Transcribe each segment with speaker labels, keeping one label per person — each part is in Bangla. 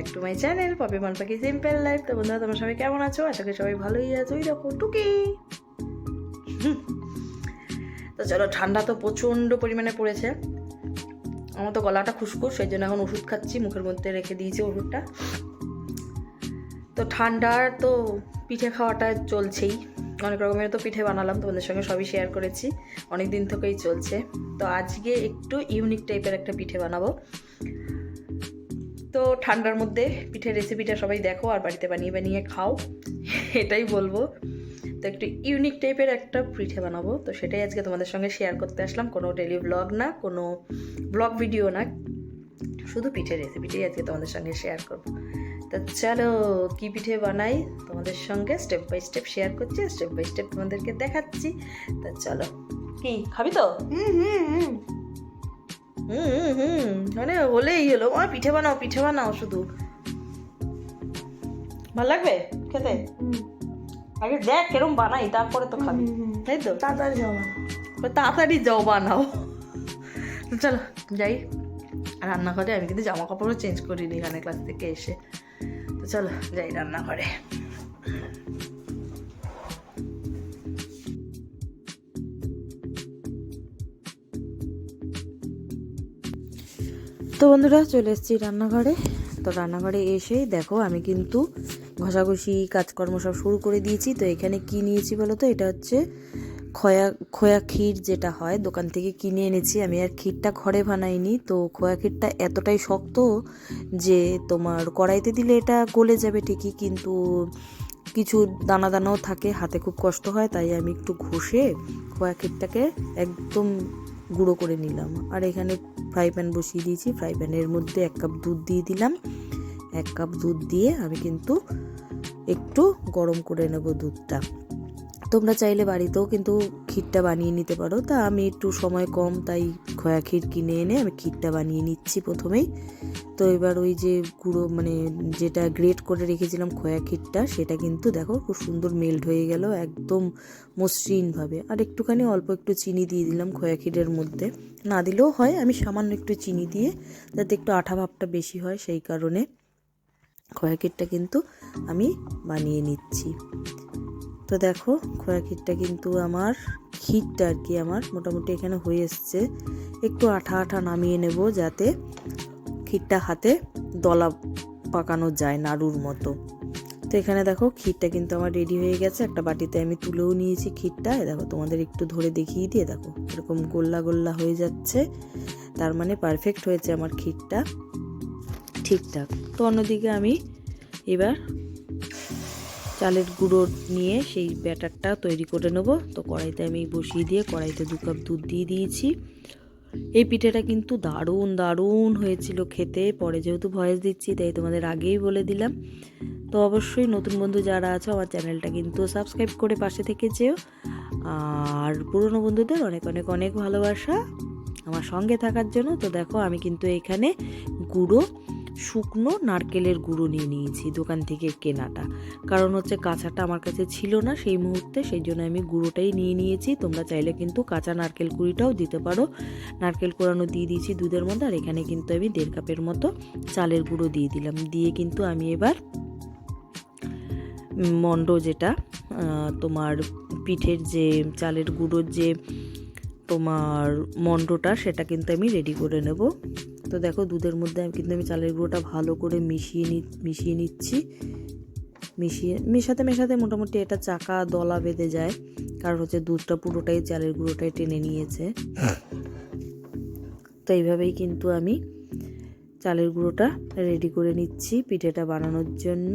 Speaker 1: Back to my channel Popy মান পাখি সিম্পল লাইফ তো বন্ধুরা, তোমরা সবাই কেমন আছো? আশা করি সবাই ভালোই আছো। ওই দেখো, টুকি। তো চলো, ঠান্ডা তো প্রচণ্ড পরিমাণে পড়েছে। আমার তো গলাটা খুসখুস, সেই জন্য এখন ওষুধ খাচ্ছি। মুখের মধ্যে রেখে দিয়েছি ওষুধটা। তো ঠান্ডার তো পিঠে খাওয়াটা চলছেই। অনেক রকমের তো পিঠে বানালাম, তোমাদের সঙ্গে সবই শেয়ার করেছি। অনেক দিন থেকেই চলছে। তো আজকে একটু ইউনিক টাইপের একটা পিঠে বানাবো। তো ঠান্ডার মধ্যে পিঠের রেসিপিটা সবাই দেখো আর বাড়িতে বানিয়ে বানিয়ে খাও, এটাই বলব। তো একটু ইউনিক টাইপের একটা পিঠে বানাবো। তো সেটাই আজকে তোমাদের সঙ্গে শেয়ার করতে আসলাম। কোনো ডেলি ব্লগ না, কোনো ব্লগ ভিডিও না, শুধু পিঠের রেসিপিটাই আজকে তোমাদের সঙ্গে শেয়ার করব। তো চলো, কি পিঠে বানাই? তোমাদের সঙ্গে স্টেপ বাই স্টেপ শেয়ার করছি স্টেপ বাই স্টেপ তোমাদেরকে দেখাচ্ছি। তো চলো। কি, খাবি তো?
Speaker 2: হুম হুম হুম।
Speaker 1: হুম হুম মানে হলেই হলো। আমার পিঠে বানাও পিঠে বানাও শুধু। ভালো লাগবে খেতে? আগে দেখ কেরম বানাই তারপরে তো খাবি। তাই তো?
Speaker 2: তাড়াতাড়ি যাওয়া
Speaker 1: তো তাড়াতাড়ি যাও বানাও। চলো যাই। রান্নাঘরে আমি কিন্তু জামা কাপড়ও চেঞ্জ করিনি এখানে ক্লাস থেকে এসে। তো চলো যাই রান্নাঘরে। তো বন্ধুরা, চলে এসেছি রান্নাঘরে। তো রান্নাঘরে এসেই দেখো, আমি কিন্তু ঘষাঘষি, কাজকর্ম সব শুরু করে দিয়েছি। তো এখানে কি নিয়েছি বলো তো? এটা হচ্ছে খয়া, খোয়া ক্ষীর যেটা হয়, দোকান থেকে কিনে এনেছি। আমি আর ক্ষীরটা ঘরে বানাইনি। তো খোয়া ক্ষীরটা এতটাই শক্ত যে তোমার কড়াইতে দিলে এটা গলে যাবে ঠিকই, কিন্তু কিছু দানা দানাও থাকে, হাতে খুব কষ্ট হয়, তাই আমি একটু ঘষে খোয়া ক্ষীরটাকে একদম গুঁড়ো করে নিলাম। আর এখানে ফ্রাই প্যান বসিয়ে দিয়েছি। ফ্রাই প্যানের মধ্যে এক কাপ দুধ দিয়ে দিলাম। এক কাপ দুধ দিয়ে আমি কিন্তু একটু গরম করে নেব দুধটা। তোমরা চাইলে বাড়িতেও কিন্তু ক্ষীরটা বানিয়ে নিতে পারো। তা আমি একটু সময় কম, তাই খয়া ক্ষীর কিনে এনে আমি ক্ষীরটা বানিয়ে নিচ্ছি প্রথমেই। তো এবার ওই যে গুঁড়ো মানে যেটা গ্রেট করে রেখেছিলাম খয়া ক্ষীরটা, সেটা কিন্তু দেখো খুব সুন্দর মেল্ট হয়ে গেল একদম মসৃণভাবে। আর একটুখানি অল্প একটু চিনি দিয়ে দিলাম খয়া ক্ষীরের মধ্যে। না দিলেও হয়, আমি সামান্য একটু চিনি দিয়ে, যাতে একটু আঠা ভাবটা বেশি হয় সেই কারণে খয়া ক্ষীরটা কিন্তু আমি বানিয়ে নিচ্ছি। তো দেখো খোয়া ক্ষীরটা কিন্তু আমার ক্ষীরটা আর কি আমার মোটামুটি এখানে হয়ে এসছে। একটু আঠা আঠা নামিয়ে নেব যাতে ক্ষীরটা হাতে দলা পাকানো যায় নাড়ুর মতো। তো এখানে দেখো ক্ষীরটা কিন্তু আমার রেডি হয়ে গেছে। একটা বাটিতে আমি তুলেও নিয়েছি ক্ষীরটা দেখো, তোমাদের একটু ধরে দেখিয়ে দিয়ে দেখো, এরকম গোল্লা গোল্লা হয়ে যাচ্ছে। তার মানে পারফেক্ট হয়েছে আমার ক্ষীরটা ঠিকঠাক। তো অন্যদিকে আমি এবার চালের গুঁড়ো নিয়ে সেই ব্যাটারটা তৈরি করে নেব। তো কড়াইতে আমি বসিয়ে দিয়ে কড়াইতে দু কাপ দুধ দিয়ে দিয়েছি। এই পিঠেটা কিন্তু দারুণ দারুণ হয়েছিল খেতে। পরে যেহেতু ভয়েস দিচ্ছি, তাই তোমাদের আগেই বলে দিলাম। তো অবশ্যই নতুন বন্ধু যারা আছো, আমার চ্যানেলটা কিন্তু সাবস্ক্রাইব করে পাশে থেকে যেও। আর পুরনো বন্ধুদের অনেক অনেক অনেক ভালোবাসা আমার সঙ্গে থাকার জন্য। তো দেখো, আমি কিন্তু এখানে গুঁড়ো শুকনো নারকেলের গুঁড়ো নিয়ে নিয়েছি দোকান থেকে কেনাটা। কারণ হচ্ছে কাঁচাটা আমার কাছে ছিল না সেই মুহূর্তে, সেই জন্য আমি গুঁড়োটাই নিয়ে নিয়েছি। তোমরা চাইলে কিন্তু কাঁচা নারকেল কুড়িটাও দিতে পারো। নারকেল কোড়ানো দিয়ে দিয়েছি দুধের মধ্যে আর এখানে কিন্তু আমি দেড় কাপের মতো চালের গুঁড়ো দিয়ে দিলাম। দিয়ে কিন্তু আমি এবার মন্ড যেটা তোমার পিঠের যে চালের গুঁড়োর যে তোমার মন্ডটা, সেটা কিন্তু আমি রেডি করে নেব। তো দেখো দুধের মধ্যে আমি কিন্তু আমি চালের গুঁড়োটা ভালো করে মিশিয়ে নি মিশিয়ে নিচ্ছি। মিশিয়ে মেশাতে মেশাতে মোটামুটি এটা চাকা দলা বেঁধে যায়। কারণ হচ্ছে দুধটা পুরোটাই চালের গুঁড়োটাই টেনে নিয়েছে। তো এইভাবেই কিন্তু আমি চালের গুঁড়োটা রেডি করে নিচ্ছি পিঠেটা বানানোর জন্য।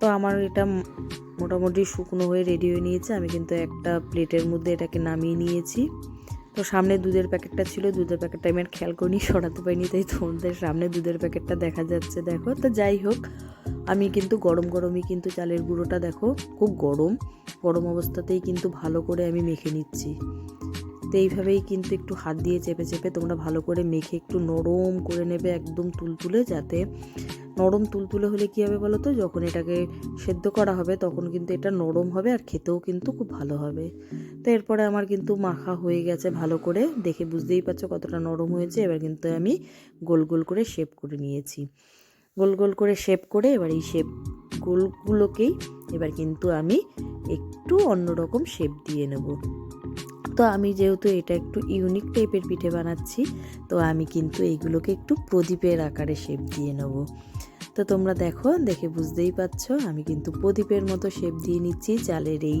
Speaker 1: তো আমার এটা মোটামুটি শুকনো হয়ে রেডি হয়ে নিয়েছে। আমি কিন্তু একটা প্লেটের মধ্যে এটাকে নামিয়ে নিয়েছি। তো সামনে দুধের প্যাকেটটা ছিল। দুধের প্যাকেটটা আমি আর খেয়াল করিনি, সরাতে পারিনি, তাই তোমাদের সামনে দুধের প্যাকেটটা দেখা যাচ্ছে। দেখো, তো যাই হোক, আমি কিন্তু গরম গরমই কিন্তু চালের গুঁড়োটা দেখো, খুব গরম। গরম অবস্থাতেই কিন্তু ভালো করে আমি মেখে নিচ্ছি। তো এইভাবেই কিন্তু একটু হাত দিয়ে চেপে চেপে তোমরা ভালো করে মেখে একটু নরম করে নেবে একদম তুলতুলে যাতে নরম তুলতুলে হলে কী হবে বলো তো যখন এটাকে সেদ্ধ করা হবে তখন কিন্তু এটা নরম হবে আর খেতেও কিন্তু খুব ভালো হবে। তো এরপরে আমার কিন্তু মাখা হয়ে গেছে ভালো করে। দেখে বুঝতেই পারছ কতটা নরম হয়েছে। এবার কিন্তু আমি গোল গোল করে শেপ করে নিয়েছি। গোল গোল করে শেপ করে এবার এই শেপ গোলগুলোকেই এবার কিন্তু আমি একটু অন্যরকম শেপ দিয়ে নেব। তো আমি যেহেতু এটা একটু ইউনিক টাইপের পিঠে বানাচ্ছি, তো আমি কিন্তু এইগুলোকে একটু প্রদীপের আকারে শেপ দিয়ে নেব। তো তোমরা দেখো, দেখে বুঝতেই পারছ, আমি কিন্তু প্রদীপের মতো শেপ দিয়ে নিচ্ছি চালের এই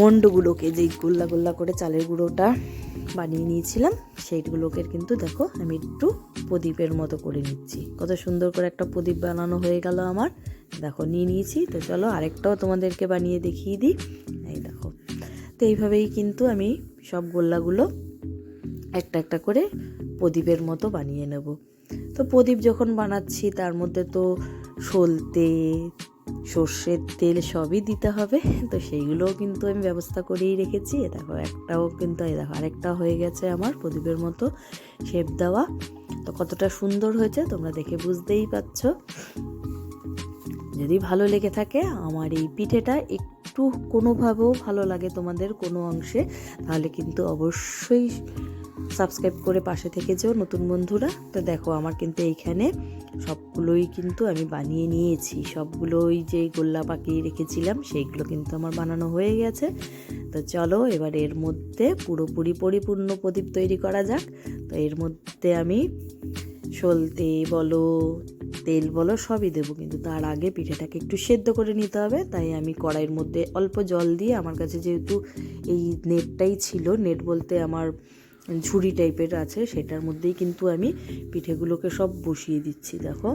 Speaker 1: মন্ডগুলোকে যেই গোল্লা গোল্লা করে চালের গুঁড়োটা বানিয়ে নিয়েছিলাম, সেইগুলোকে কিন্তু দেখো, আমি একটু প্রদীপের মতো করে নিচ্ছি। কত সুন্দর করে একটা প্রদীপ বানানো হয়ে গেল আমার। দেখো, নিয়ে নিয়েছি, তো চলো আরেকটাও তোমাদেরকে বানিয়ে দেখিয়ে দিই। এই তো এইভাবেই কিন্তু আমি সব গোল্লাগুলো একটা একটা করে প্রদীপের মতো বানিয়ে নেব। তো প্রদীপ যখন বানাচ্ছি, তার মধ্যে তো সলতে সর্ষের তেল সবই দিতে হবে। তো সেইগুলোও কিন্তু আমি ব্যবস্থা করেই রেখেছি। দেখো, একটাও কিন্তু এই দেখো, আরেকটা হয়ে গেছে আমার প্রদীপের মতো শেপ দেওয়া। তো কতটা সুন্দর হয়েছে, তোমরা দেখে বুঝতেই পারছ। যদি ভালো লেগে থাকে, আমার এই পিঠেটা একটু কোনোভাবেও ভালো লাগে তোমাদের কোনো অংশে, তাহলে কিন্তু অবশ্যই সাবস্ক্রাইব করে পাশে থেকে যেও নতুন বন্ধুরা। তো দেখো, আমার কিন্তু এইখানে সবগুলোই কিন্তু আমি বানিয়ে নিয়েছি। সবগুলোই যে গোল্লা পাকিয়ে রেখেছিলাম, সেইগুলো কিন্তু আমার বানানো হয়ে গেছে। তো চলো, এবার এর মধ্যে পুরোপুরি পরিপূর্ণ প্রদীপ তৈরি করা যাক। তো এর মধ্যে আমি সলতে বলো তেল বলো সবই দেবো, কিন্তু তার আগে পিঠেটাকে একটু সেদ্ধ করে নিতে হবে। তাই আমি কড়াইয়ের মধ্যে অল্প জল দিয়ে, আমার কাছে যেহেতু এই নেটটাই ছিল, নেট বলতে আমার ঝুড়ি টাইপের আছে, সেটার মধ্যেই কিন্তু আমি পিঠেগুলোকে সব বসিয়ে দিচ্ছি, দেখো।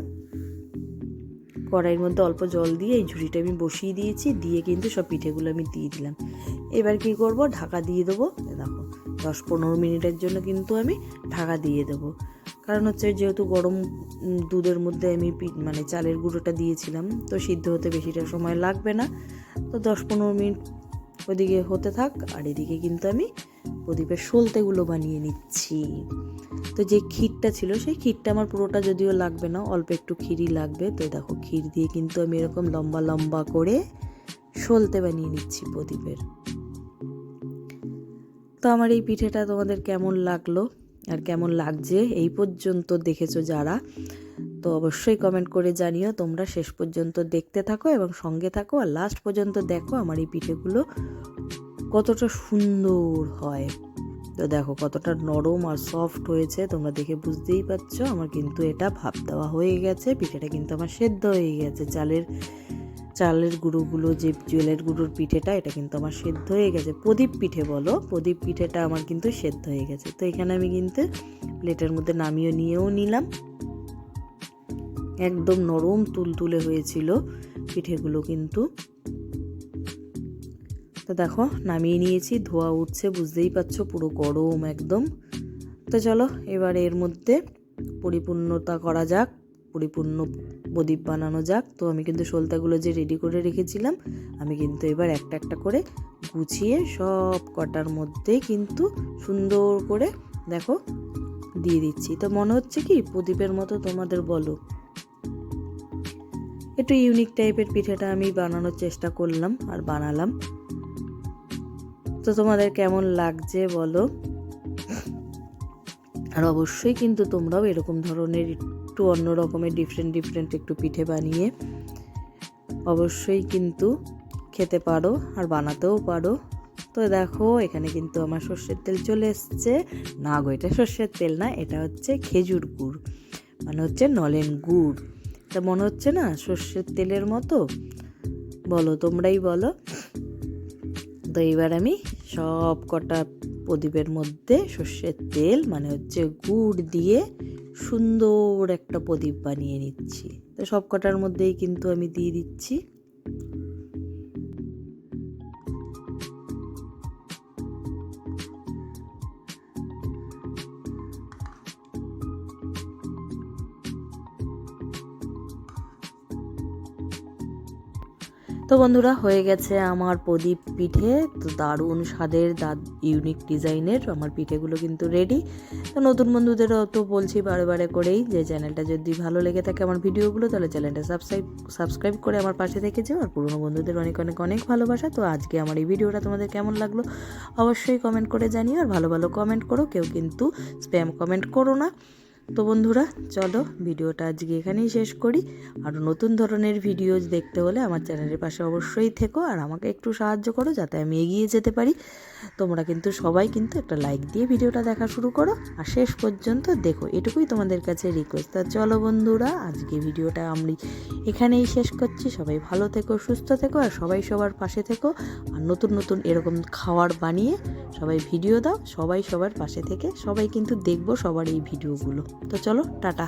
Speaker 1: কড়াইয়ের মধ্যে অল্প জল দিয়ে এই ঝুড়িটা আমি বসিয়ে দিয়েছি, দিয়ে কিন্তু সব পিঠেগুলো আমি দিয়ে দিলাম। এবার কি করব? ঢাকা দিয়ে দেবো দেখো, দশ পনেরো মিনিটের জন্য কিন্তু আমি ঢাকা দিয়ে দেবো। কারণ হচ্ছে যেহেতু গরম দুধের মধ্যে আমি মানে চালের গুঁড়োটা দিয়েছিলাম, তো সিদ্ধ হতে বেশিটা সময় লাগবে না। তো দশ পনেরো মিনিট ওইদিকে হতে থাক, আর এদিকে কিন্তু আমি প্রদীপের সলতেগুলো বানিয়ে নিচ্ছি। তো যে ক্ষীরটা ছিল, সেই ক্ষীরটা আমার পুরোটা যদিও লাগবে না, অল্প একটু ক্ষীরই লাগবে। তো দেখো, ক্ষীর দিয়ে কিন্তু আমি এরকম লম্বা লম্বা করে সলতে বানিয়ে নিচ্ছি প্রদীপের। তো আমার এই পিঠেটা তোমাদের কেমন লাগল? আর কেমন লাগছে? এই পর্যন্ত দেখেছ যারা, তো অবশ্যই কমেন্ট করে জানিও। তোমরা শেষ পর্যন্ত দেখতে থাকো এবং সঙ্গে থাকো আর লাস্ট পর্যন্ত দেখো আমার এই পিঠেগুলো কতটা সুন্দর হয়। তো দেখো কতটা নরম আর সফট হয়েছে, তোমরা দেখে বুঝতেই পারছ। আমার কিন্তু এটা ভাপ দেওয়া হয়ে গেছে, পিঠেটা কিন্তু আমার সেদ্ধ হয়ে গেছে, চালের চালের গুঁড়োগুলো, যে জুয়েলের গুঁড়োর পিঠেটা, এটা কিন্তু আমার সেদ্ধ হয়ে গেছে। প্রদীপ পিঠে বলো, প্রদীপ পিঠেটা আমার কিন্তু সেদ্ধ হয়ে গেছে। তো এখানে আমি কিন্তু প্লেটের মধ্যে নামিয়ে নিয়েও নিলাম। একদম নরম তুলতুলে হয়েছিল পিঠেগুলো কিন্তু। তো দেখো, নামিয়ে নিয়েছি, ধোয়া উঠছে, বুঝতেই পারছ, পুরো গরম একদম। তো চলো, এবার এর মধ্যে পরিপূর্ণতা করা যাক। পরিপূর্ণ প্রদীপ বানানো যাক। তো আমি কিন্তু সলতাগুলো যে রেডি করে রেখেছিলাম, আমি কিন্তু এবার একটা একটা করে গুছিয়ে সব কটার মধ্যে কিন্তু সুন্দর করে দেখো দিয়ে দিচ্ছি। তো মনে হচ্ছে কি প্রদীপের মতো তোমাদের বলো। একটু ইউনিক টাইপের পিঠেটা আমি বানানোর চেষ্টা করলাম আর বানালাম। তো তোমাদের কেমন লাগছে বলো? আর অবশ্যই কিন্তু তোমরাও এরকম ধরনের একটু অন্য রকমের ডিফারেন্ট ডিফারেন্ট একটু পিঠে বানিয়ে অবশ্যই কিন্তু খেতে পারো আর বানাতেও পারো। তো দেখো, এখানে কিন্তু আমার সর্ষের তেল চলে এসছে। না গো, এটা সর্ষের তেল না, এটা হচ্ছে খেজুর গুড় মানে হচ্ছে নলেন গুড়। এটা মনে হচ্ছে না সর্ষের তেলের মতো? বলো, তোমরাই বলো। তো এবার আমি সব কটা প্রদীপের মধ্যে সর্ষের তেল মানে হচ্ছে গুড় দিয়ে সুন্দর একটা প্রদীপ বানিয়ে নিচ্ছি। তো সব কটার মধ্যেই কিন্তু আমি দিয়ে দিচ্ছি। তো বন্ধুরা, হয়ে গেছে আমার প্রদীপ পিঠে। তো দারুণ স্বাদের ইউনিক ডিজাইনের আমার পিঠেগুলো কিন্তু রেডি তো নতুন বন্ধুদেরও তো বলছি বারে বারে করেই যে চ্যানেলটা যদি ভালো লেগে থাকে আমার ভিডিওগুলো, তাহলে চ্যানেলটা সাবস্ক্রাইব সাবস্ক্রাইব করে আমার পাশে থেকে যেও। আর পুরনো বন্ধুদের অনেক অনেক অনেক ভালোবাসা। তো আজকে আমার এই ভিডিওটা তোমাদের কেমন লাগল অবশ্যই কমেন্ট করে জানিও। আর ভালো ভালো কমেন্ট করো, কেউ কিন্তু স্প্যাম কমেন্ট করো না। তো বন্ধুরা, চলো ভিডিওটা আজকে এখানেই শেষ করি। আর নতুন ধরনের ভিডিও দেখতে হলে আমার চ্যানেলের পাশে অবশ্যই থেকো আর আমাকে একটু সাহায্য করো যাতে আমি এগিয়ে যেতে পারি। তোমরা কিন্তু সবাই কিন্তু একটা লাইক দিয়ে ভিডিওটা দেখা শুরু করো। আর শেষ পর্যন্ত দেখো, এটুকুই তোমাদের কাছে রিকোয়েস্ট তা চলো বন্ধুরা, আজকে ভিডিওটা আমি এখানেই শেষ করছি। সবাই ভালো থেকো, সুস্থ থেকো আর সবাই সবার পাশে থেকো। আর নতুন নতুন এরকম খাওয়ার বানিয়ে সবাই ভিডিও দাও। সবাই সবার পাশে থেকে সবাই কিন্তু দেখব সবার এই ভিডিওগুলো তো চলো টাটা।